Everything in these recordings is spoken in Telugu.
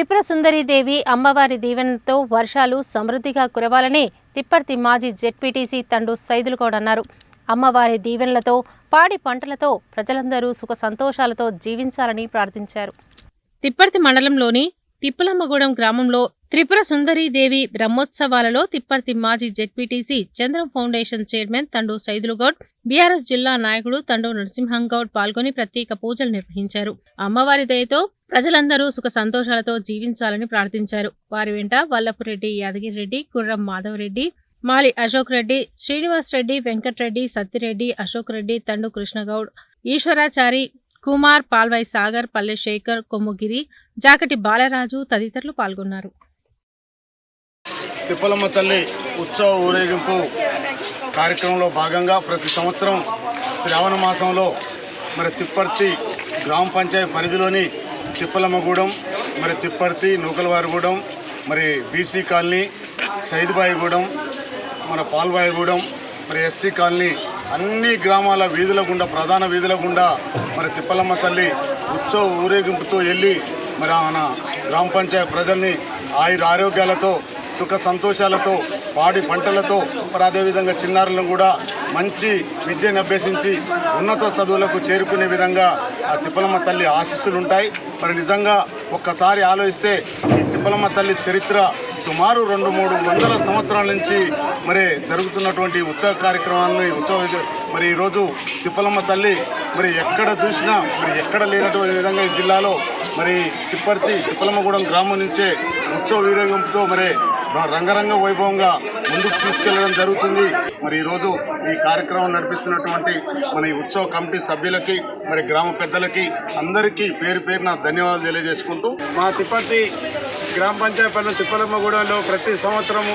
త్రిపుర సుందరీదేవి అమ్మవారి దీవెనలతో వర్షాలు సమృద్ధిగా కురవాలని తిప్పర్తి మాజీ జెడ్పీటీసీ తండు సైదులుగౌడ్ అన్నారు. అమ్మవారి దీవెనలతో పాడి పంటలతో ప్రజలందరూ సుఖ సంతోషాలతో జీవించాలని ప్రార్థించారు. తిప్పర్తి మండలంలోని తిప్పలమ్మగూడెం గ్రామంలో త్రిపుర సుందరీదేవి బ్రహ్మోత్సవాలలో తిప్పర్తి మాజీ ZPTC Chandram foundation chairman Thandu Saidulugoud BRS జిల్లా నాయకుడు తండు నరసింహంగౌడ్ పాల్గొని ప్రత్యేక పూజలు నిర్వహించారు. అమ్మవారి దయతో ప్రజలందరూ సుఖ సంతోషాలతో జీవించాలని ప్రార్థించారు. వారి వెంట వల్లపురెడ్డి యాదగిరిరెడ్డి కుర్రం మాధవరెడ్డి మాలి అశోక్ రెడ్డి శ్రీనివాస్ రెడ్డి వెంకట్రెడ్డి సత్తిరెడ్డి అశోక్ రెడ్డి తండు కృష్ణగౌడ్ ఈశ్వరాచారి కుమార్ పాల్వై సాగర్ పల్లె శేఖర్ కొమ్ముగిరి జాకటి బాలరాజు తదితరులు పాల్గొన్నారు. తిప్పలమ్మ తల్లి ఉత్సవ ఊరేగింపు కార్యక్రమంలో భాగంగా ప్రతి సంవత్సరం శ్రావణ మాసంలో మరి తిప్పర్తి గ్రామ పంచాయతీ పరిధిలోని తిప్పలమ్మగూడెం మరి తిప్పర్తి నూకలవారిగూడెం మరి బీసీ కాలనీ సైదుబాయిగూడెం మన పాల్బాయిగూడెం మరి ఎస్సీ కాలనీ అన్ని గ్రామాల వీధుల గుండా ప్రధాన వీధుల గుండా మరి తిప్పలమ్మ తల్లి ఉత్సవ ఊరేగింపుతో వెళ్ళి మరి మన గ్రామ పంచాయతీ ప్రజల్ని ఆయుర ఆరోగ్యాలతో సుఖ సంతోషాలతో పాడి పంటలతో మరి అదేవిధంగా చిన్నారులను కూడా మంచి విద్యను అభ్యసించి ఉన్నత చదువులకు చేరుకునే విధంగా ఆ తిప్పలమ్మ తల్లి ఆశీస్సులు ఉంటాయి. మరి నిజంగా ఒక్కసారి ఆలోచిస్తే ఈ తిప్పలమ్మ తల్లి చరిత్ర సుమారు రెండు మూడు వందల సంవత్సరాల నుంచి మరి జరుగుతున్నటువంటి ఉత్సవ కార్యక్రమాలను ఉత్సవ మరి ఈరోజు తిప్పలమ్మ తల్లి మరి ఎక్కడ చూసినా మరి ఎక్కడ లేనటువంటి విధంగా ఈ జిల్లాలో మరి తిప్పర్తి తిప్పలమ్మగూడెం గ్రామం నుంచే ఉత్సవ వీరేగింపుతో మరి రంగరంగ వైభవంగా ముందుకు తీసుకెళ్ళడం జరుగుతుంది. మరి ఈరోజు ఈ కార్యక్రమం నడిపిస్తున్నటువంటి మన ఈ ఉత్సవ కమిటీ సభ్యులకి మరి గ్రామ పెద్దలకి అందరికీ పేరు పేరున ధన్యవాదాలు తెలియజేసుకుంటూ మా తిప్పతి గ్రామ పంచాయతీ పనులు తిప్పలమ్మగూడెంలో ప్రతి సంవత్సరము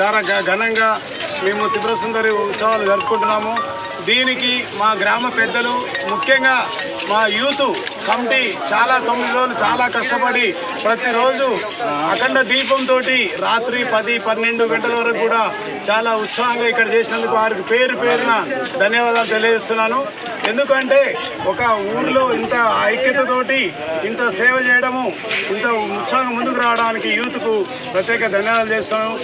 చాలా ఘనంగా మేము త్రిపుర సుందరి ఉత్సవాలు జరుపుకుంటున్నాము. దీనికి మా గ్రామ పెద్దలు ముఖ్యంగా మా యూత్ కమిటీ చాలా తొమ్మిది రోజులు చాలా కష్టపడి ప్రతిరోజు అఖండ దీపంతో రాత్రి పది పన్నెండు గంటల వరకు కూడా చాలా ఉత్సాహంగా ఇక్కడ చేసినందుకు వారికి పేరు పేరున ధన్యవాదాలు తెలియజేస్తున్నాను. ఎందుకంటే ఒక ఊర్లో ఇంత ఐక్యతతోటి ఇంత సేవ చేయడము ఇంత ఉత్సాహంగా ముందుకు రావడానికి యూత్కు ప్రత్యేక ధన్యవాదాలు చేస్తున్నాను.